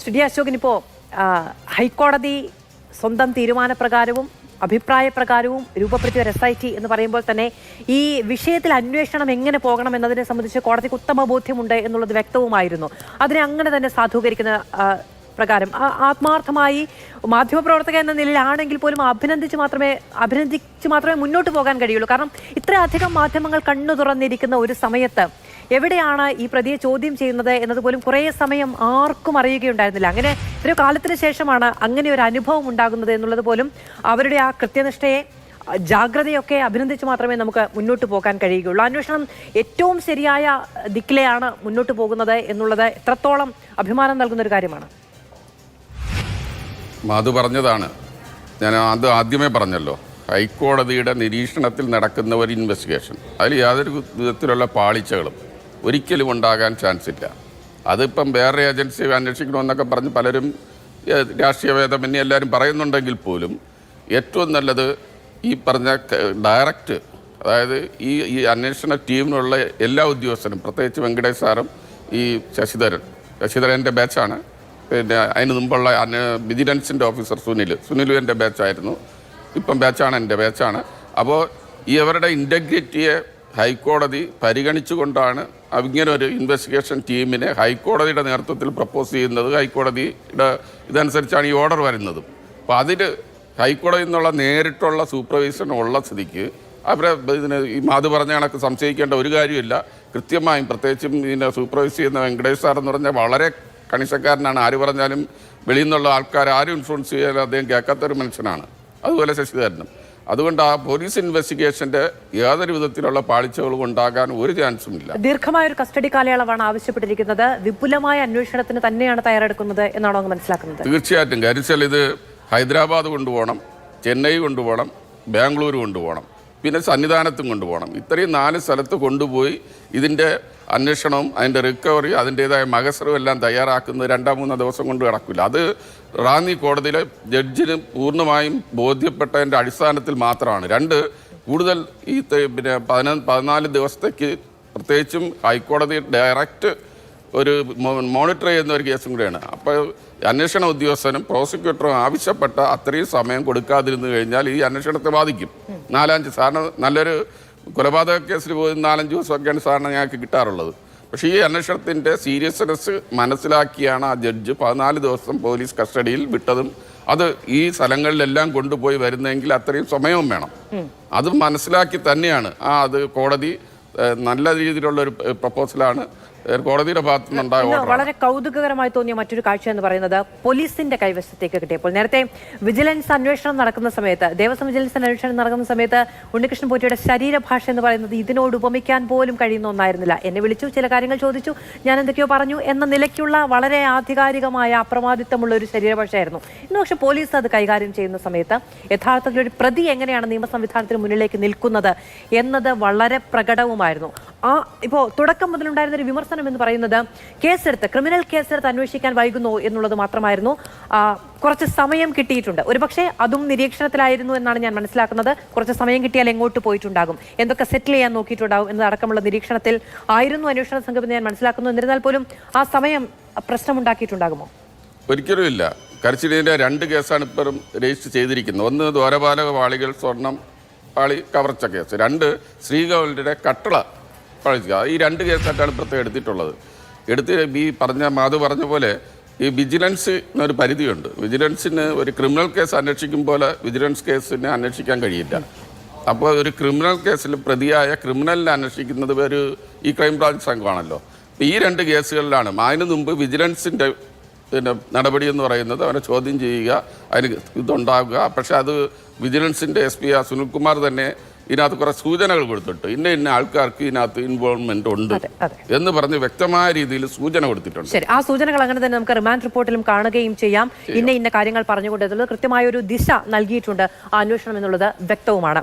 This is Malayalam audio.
ശ്രുതി അശോകൻ ഇപ്പോൾ ഹൈക്കോടതി സ്വന്തം തീരുമാനപ്രകാരവും അഭിപ്രായപ്രകാരവും രൂപപ്പെടുത്തിയ ഒരു എസ് ഐ ടി എന്ന് പറയുമ്പോൾ തന്നെ ഈ വിഷയത്തിൽ അന്വേഷണം എങ്ങനെ പോകണം എന്നതിനെ സംബന്ധിച്ച് കോടതിക്ക് ഉത്തമ ബോധ്യമുണ്ട് എന്നുള്ളത് വ്യക്തവുമായിരുന്നു. അതിനെ അങ്ങനെ തന്നെ സാധൂകരിക്കുന്ന പ്രകാരം ആത്മാർത്ഥമായി മാധ്യമപ്രവർത്തക എന്ന നിലയിലാണെങ്കിൽ പോലും അഭിനന്ദിച്ച് മാത്രമേ അഭിനന്ദിച്ച് മാത്രമേ മുന്നോട്ട് പോകാൻ കഴിയുള്ളൂ. കാരണം ഇത്രയധികം മാധ്യമങ്ങൾ കണ്ണു തുറന്നിരിക്കുന്ന ഒരു സമയത്ത് എവിടെയാണ് ഈ പ്രതിയെ ചോദ്യം ചെയ്യുന്നത് എന്നത് പോലും കുറേ സമയം ആർക്കും അറിയുകയുണ്ടായിരുന്നില്ല. അങ്ങനെ ഒരു കാലത്തിന് ശേഷമാണ് അങ്ങനെ ഒരു അനുഭവം ഉണ്ടാകുന്നത് എന്നുള്ളത് പോലും അവരുടെ ആ കൃത്യനിഷ്ഠയെ ജാഗ്രതയൊക്കെ അഭിനന്ദിച്ച് മാത്രമേ നമുക്ക് മുന്നോട്ട് പോകാൻ കഴിയുകയുള്ളൂ. അന്വേഷണം ഏറ്റവും ശരിയായ ദിക്കിലെയാണ് മുന്നോട്ട് പോകുന്നത് എന്നുള്ളത് എത്രത്തോളം അഭിമാനം നൽകുന്ന ഒരു കാര്യമാണ്. മധു പറഞ്ഞതാണ്. ഞാൻ അത് ആദ്യമേ പറഞ്ഞല്ലോ. ഹൈക്കോടതിയുടെ നിരീക്ഷണത്തിൽ നടക്കുന്ന ഒരു ഇൻവെസ്റ്റിഗേഷൻ. അതിൽ യാതൊരു വിധത്തിലുള്ള പാളിച്ചകളും ഒരിക്കലും ഉണ്ടാകാൻ ചാൻസ് ഇല്ല അതിപ്പം വേറെ ഏജൻസി അന്വേഷിക്കണമെന്നൊക്കെ പറഞ്ഞ് പലരും രാഷ്ട്രീയ ഭേദമന്യേ എല്ലാവരും പറയുന്നുണ്ടെങ്കിൽ പോലും ഏറ്റവും നല്ലത് ഈ പറഞ്ഞ ഡയറക്റ്റ് അതായത് ഈ ഈ അന്വേഷണ ടീമിനുള്ള എല്ലാ ഉദ്യോഗസ്ഥരും പ്രത്യേകിച്ച് വെങ്കടേഷ് സാറും ഈ ശശിധരൻ. ശശിധരന്റെ ബാച്ചാണ്. പിന്നെ അതിന് മുമ്പുള്ള വിജിലൻസിന്റെ ഓഫീസർ സുനിൽ. സുനിലും എന്റെ ബാച്ചായിരുന്നു. ഇപ്പം ബാച്ചാണ് എന്റെ ബാച്ചാണ്. അപ്പോൾ ഈ അവരുടെ ഇന്റഗ്രിറ്റിയെ ഹൈക്കോടതി പരിഗണിച്ചുകൊണ്ടാണ് ഇങ്ങനെ ഒരു ഇൻവെസ്റ്റിഗേഷൻ ടീമിനെ ഹൈക്കോടതിയുടെ നേതൃത്വത്തിൽ പ്രപ്പോസ് ചെയ്യുന്നത്. ഹൈക്കോടതിയുടെ ഇതനുസരിച്ചാണ് ഈ ഓർഡർ വരുന്നതും. അപ്പോൾ അതിൽ ഹൈക്കോടതിയിൽ നിന്നുള്ള നേരിട്ടുള്ള സൂപ്പർവൈസൺ ഉള്ള സ്ഥിതിക്ക് അവരെ ഇതിന് ഈ മാധു പറഞ്ഞ കണക്ക് സംശയിക്കേണ്ട ഒരു കാര്യമില്ല. കൃത്യമായും പ്രത്യേകിച്ചും ഇതിനെ സൂപ്പർവൈസ് ചെയ്യുന്ന വെങ്കടേഷ് സാർ എന്ന് പറഞ്ഞാൽ വളരെ കണിശക്കാരനാണ്. ആര് പറഞ്ഞാലും വെളിയിൽ നിന്നുള്ള ആൾക്കാർ ആരും ഇൻഫ്ലുവൻസ് ചെയ്യാൻ അദ്ദേഹം കേൾക്കാത്തൊരു മനുഷ്യനാണ്. അതുപോലെ ശശിധരനും. അതുകൊണ്ട് ആ പോലീസ് ഇൻവെസ്റ്റിഗേഷന്റെ യാതൊരു വിധത്തിലുള്ള പാളിച്ചകളും ഉണ്ടാകാൻ ഒരു ചാൻസും ഇല്ല. ദീർഘമായ ഒരു കസ്റ്റഡി കാലയളവാണ് ആവശ്യപ്പെട്ടിരിക്കുന്നത്. വിപുലമായ അന്വേഷണത്തിന് തന്നെയാണ് തയ്യാറെടുക്കുന്നത് എന്നാണോ അങ്ങ് മനസ്സിലാക്കുന്നത്? തീർച്ചയായിട്ടും. കരിച്ചാൽ ഇത് ഹൈദരാബാദ് കൊണ്ടുപോകണം ചെന്നൈ കൊണ്ടുപോകണം ബാംഗ്ലൂർ കൊണ്ടുപോകണം പിന്നെ സന്നിധാനത്തും കൊണ്ടുപോകണം. ഇത്രയും നാല് സ്ഥലത്ത് കൊണ്ടുപോയി ഇതിന്റെ അന്വേഷണവും അതിന്റെ റിക്കവറി അതിന്റേതായ മകസറും എല്ലാം തയ്യാറാക്കുന്നത് രണ്ടോ മൂന്നോ ദിവസം കൊണ്ട് കിടക്കില്ല അത് റാന്നി കോടതിയിലെ ജഡ്ജിന് പൂർണമായും ബോധ്യപ്പെട്ടതിന്റെ അടിസ്ഥാനത്തിൽ മാത്രമാണ്. രണ്ട് കൂടുതൽ ഈ പിന്നെ പതിന പതിനാല് ദിവസത്തേക്ക് പ്രത്യേകിച്ചും ഹൈക്കോടതി ഡയറക്റ്റ് ഒരു മോണിറ്റർ ചെയ്യുന്ന ഒരു കേസും കൂടെയാണ്. അപ്പോൾ അന്വേഷണ ഉദ്യോഗസ്ഥനും പ്രോസിക്യൂട്ടറും ആവശ്യപ്പെട്ട അത്രയും സമയം കൊടുക്കാതിരുന്നു കഴിഞ്ഞാൽ ഈ അന്വേഷണത്തെ ബാധിക്കും. നാലാഞ്ച് സാറിന് നല്ലൊരു കൊലപാതക കേസിൽ പോയി നാലഞ്ച് ദിവസമൊക്കെയാണ് സാറിന് ഞങ്ങൾക്ക് കിട്ടാറുള്ളത്. പക്ഷേ ഈ അന്വേഷണത്തിന്റെ സീരിയസ്നെസ് മനസ്സിലാക്കിയാണ് ആ ജഡ്ജ് പതിനാല് ദിവസം പോലീസ് കസ്റ്റഡിയിൽ വിട്ടതും അത് ഈ സ്ഥലങ്ങളിലെല്ലാം കൊണ്ടുപോയി വരുന്നതെങ്കിൽ അത്രയും സമയവും വേണം. അത് മനസ്സിലാക്കി തന്നെയാണ്. ആ അത് കോടതി നല്ല രീതിയിലുള്ള ഒരു പ്രപ്പോസലാണ്. കോടതിയുടെ ഭാഗത്തു നിന്നുണ്ടായ വളരെ കൗതുകകരമായി തോന്നിയ മറ്റൊരു കാഴ്ച എന്ന് പറയുന്നത് പോലീസിന്റെ കൈവശത്തേക്ക് കിട്ടിയപ്പോൾ. നേരത്തെ വിജിലൻസ് അന്വേഷണം നടക്കുന്ന സമയത്ത് ദേവസ്വം വിജിലൻസ് അന്വേഷണം നടക്കുന്ന സമയത്ത് ഉണ്ണികൃഷ്ണൻ പോറ്റിയുടെ ശരീരഭാഷ എന്ന് പറയുന്നത് ഇതിനോട് ഉപമിക്കാൻ പോലും കഴിയുന്ന ഒന്നായിരുന്നില്ല. എന്നെ വിളിച്ചു ചില കാര്യങ്ങൾ ചോദിച്ചു ഞാൻ എന്തൊക്കെയോ പറഞ്ഞു എന്ന നിലയ്ക്കുള്ള വളരെ ആധികാരികമായ അപ്രമാദിത്വമുള്ള ഒരു ശരീരഭാഷയായിരുന്നു. ഇന്ന് പക്ഷെ പോലീസ് അത് കൈകാര്യം ചെയ്യുന്ന സമയത്ത് യഥാർത്ഥത്തിൽ ഒരു പ്രതി എങ്ങനെയാണ് നിയമ സംവിധാനത്തിന് മുന്നിലേക്ക് നിൽക്കുന്നത് എന്നത് വളരെ പ്രകടവുമായിരുന്നു. ആ ഇപ്പോൾ തുടക്കം മുതലുണ്ടായിരുന്ന ഒരു വിമർശനം എന്ന് പറയുന്നത് കേസെടുത്ത് ക്രിമിനൽ കേസെടുത്ത് അന്വേഷിക്കാൻ വൈകുന്നു എന്നുള്ളത് മാത്രമായിരുന്നു. കുറച്ച് സമയം കിട്ടിയിട്ടുണ്ട്. ഒരുപക്ഷെ അതും നിരീക്ഷണത്തിലായിരുന്നു എന്നാണ് ഞാൻ മനസ്സിലാക്കുന്നത്. കുറച്ച് സമയം കിട്ടിയാൽ എങ്ങോട്ട് പോയിട്ടുണ്ടാകും? എന്തൊക്കെ സെറ്റിൽ ചെയ്യാൻ നോക്കിയിട്ടുണ്ടാകും എന്നതടക്കമുള്ള നിരീക്ഷണത്തിൽ ആയിരുന്നു അന്വേഷണ സംഘം എന്ന് ഞാൻ മനസ്സിലാക്കുന്നു. എന്നിരുന്നാൽ പോലും ആ സമയം പ്രശ്നമുണ്ടാക്കിയിട്ടുണ്ടാകുമോ? ഒരിക്കലും ഇല്ല. കരച്ചിലിന്റെ രണ്ട് കേസാണ് ഇപ്പോഴും രജിസ്റ്റർ ചെയ്തിരിക്കുന്നത്. ഒന്ന് ദ്വാരപാലക വാളികൾ സ്വർണം വാളി കവർച്ച കേസ്. രണ്ട് ശ്രീകൗലിന്റെ കട്ടള പഴിച്ച ഈ രണ്ട് കേസായിട്ടാണ് പ്രത്യേകം എടുത്തിട്ടുള്ളത്. എടുത്ത് ഈ പറഞ്ഞ മാധു പറഞ്ഞ പോലെ ഈ വിജിലൻസ് എന്നൊരു പരിധിയുണ്ട്. വിജിലൻസിന് ഒരു ക്രിമിനൽ കേസ് അന്വേഷിക്കും പോലെ വിജിലൻസ് കേസിനെ അന്വേഷിക്കാൻ കഴിയില്ല. അപ്പോൾ ഒരു ക്രിമിനൽ കേസിൽ പ്രതിയായ ക്രിമിനലിനെ അന്വേഷിക്കുന്നത് ഒരു ഈ ക്രൈംബ്രാഞ്ച് സംഘമാണല്ലോ. ഈ രണ്ട് കേസുകളിലാണ് അതിന് മുമ്പ് വിജിലൻസിന്റെ പിന്നെ നടപടി എന്ന് പറയുന്നത് അവനെ ചോദ്യം ചെയ്യുക അതിന് ഇതുണ്ടാകുക പക്ഷെ അത് വിജിലൻസിന്റെ എസ് പി സുനിൽകുമാർ തന്നെ ഇതിനകത്ത് കുറേ സൂചനകൾ കൊടുത്തിട്ട് ഇന്ന ഇന്ന ആൾക്കാർക്ക് ഇതിനകത്ത് ഇൻവോൾവ്മെന്റ് ഉണ്ട്. എന്ന് പറഞ്ഞ് വ്യക്തമായ രീതിയിൽ സൂചന കൊടുത്തിട്ടുണ്ട്. ശരി ആ സൂചനകൾ അങ്ങനെ തന്നെ നമുക്ക് റിമാൻഡ് റിപ്പോർട്ടിലും കാണുകയും ചെയ്യാം. ഇന്ന ഇന്ന കാര്യങ്ങൾ പറഞ്ഞുകൊണ്ട് കൃത്യമായ ഒരു ദിശ നൽകിയിട്ടുണ്ട് ആ അന്വേഷണം എന്നുള്ളത് വ്യക്തവുമാണ്.